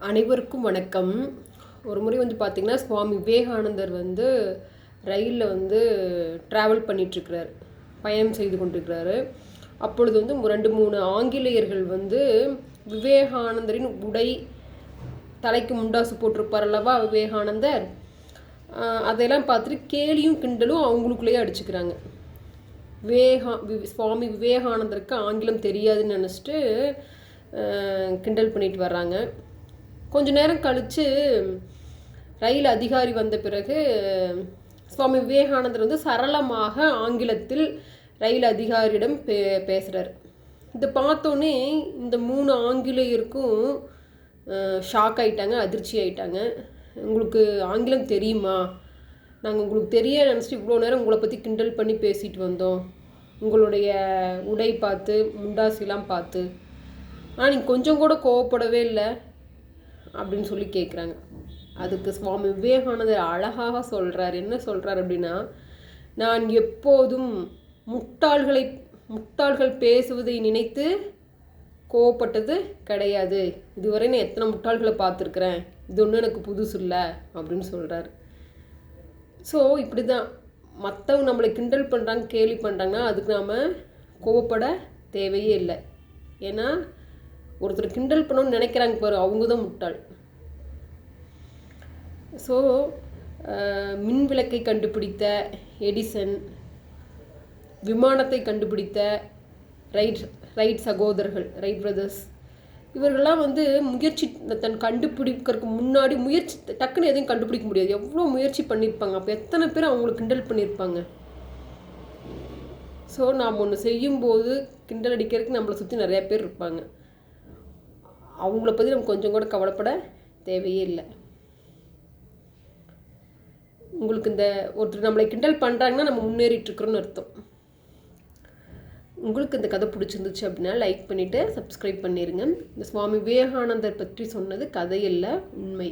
அனைவருக்கும் வணக்கம். ஒரு முறை வந்து பார்த்திங்கன்னா சுவாமி விவேகானந்தர் வந்து ரயிலில் வந்து ட்ராவல் பண்ணிகிட்ருக்கிறார் பயணம் செய்து கொண்டிருக்கிறாரு. அப்பொழுது வந்து ரெண்டு மூணு ஆங்கிலேயர்கள் வந்து விவேகானந்தரின் உடை தலைக்கு முண்டாசு போட்டிருப்பார் அல்லவா விவேகானந்தர்? அதையெல்லாம் பார்த்துட்டு கேலியும் கிண்டலும் அவங்களுக்குள்ளேயே அடிச்சுக்கிறாங்க. விவேகா வி- சுவாமி விவேகானந்தருக்கு ஆங்கிலம் தெரியாதுன்னு நினச்சிட்டு கிண்டல் பண்ணிட்டு வர்றாங்க. கொஞ்ச நேரம் கழித்து ரயில் அதிகாரி வந்த பிறகு சுவாமி விவேகானந்தர் வந்து சரளமாக ஆங்கிலத்தில் ரயில் அதிகாரியிடம் பே பேசுகிறார் இதை பார்த்தோன்னே இந்த மூணு ஆங்கிலேயருக்கும் ஷாக் ஆகிட்டாங்க அதிர்ச்சி ஆகிட்டாங்க உங்களுக்கு ஆங்கிலம் தெரியுமா? நாங்கள் உங்களுக்கு தெரிய நினச்சிட்டு இவ்வளோ நேரம் உங்களை பற்றி கிண்டல் பண்ணி பேசிட்டு வந்தோம். உங்களுடைய உடை பார்த்து முண்டாசிலாம் பார்த்து. ஆனால் நீங்கள் கொஞ்சம் கூட கோவப்படவே இல்லை. அப்படின்னு சொல்லி கேட்குறாங்க அதுக்கு சுவாமி விவேகானந்தர் அழகாக சொல்கிறார் என்ன சொல்கிறார் அப்படின்னா நான் எப்போதும் முட்டாள்களை முட்டாள்கள் பேசுவதை நினைத்து கோவப்பட்டது கிடையாது. இதுவரை நான் எத்தனை முட்டாள்களை பார்த்துருக்குறேன்? இது ஒன்றும் எனக்கு புதுசு இல்லை அப்படின்னு சொல்கிறாரு ஸோ இப்படி தான் மற்றவங்க நம்மளை கிண்டல் பண்ணுறாங்க கேலி பண்ணுறாங்கன்னா அதுக்கு நாம் கோவப்பட தேவையே இல்லை. ஏன்னா ஒருத்தர் கிண்டல் பண்ணணும்னு நினைக்கிறாங்க பாரு அவங்க தான் முட்டாள் ஸோ மின் விளக்கை கண்டுபிடித்த எடிசன் விமானத்தை கண்டுபிடித்த ரைட் ரைட் சகோதரர்கள் ரைட் பிரதர்ஸ் இவர்கள்லாம் வந்து முயற்சி தன் கண்டுபிடிக்கிறதுக்கு முன்னாடி முயற்சி டக்குன்னு எதையும் கண்டுபிடிக்க முடியாது. எவ்வளோ முயற்சி பண்ணியிருப்பாங்க அப்போ எத்தனை பேர் அவங்களை கிண்டல் பண்ணியிருப்பாங்க ஸோ நாம் ஒன்று செய்யும்போது கிண்டல் அடிக்கிறதுக்கு நம்மளை சுற்றி நிறையா பேர் இருப்பாங்க. அவங்கள பற்றி நம்ம கொஞ்சம் கூட கவலைப்பட தேவையே இல்லை. உங்களுக்கு இந்த ஒருத்தர் நம்மளை கிண்டல் பண்ணுறாங்கன்னா நம்ம முன்னேறிட்டு இருக்கிறோன்னு அர்த்தம். உங்களுக்கு இந்த கதை பிடிச்சிருந்துச்சு அப்படின்னா லைக் பண்ணிவிட்டு சப்ஸ்கிரைப் பண்ணிடுங்க இந்த சுவாமி விவேகானந்தர் பற்றி சொன்னது கதை இல்லை உண்மை.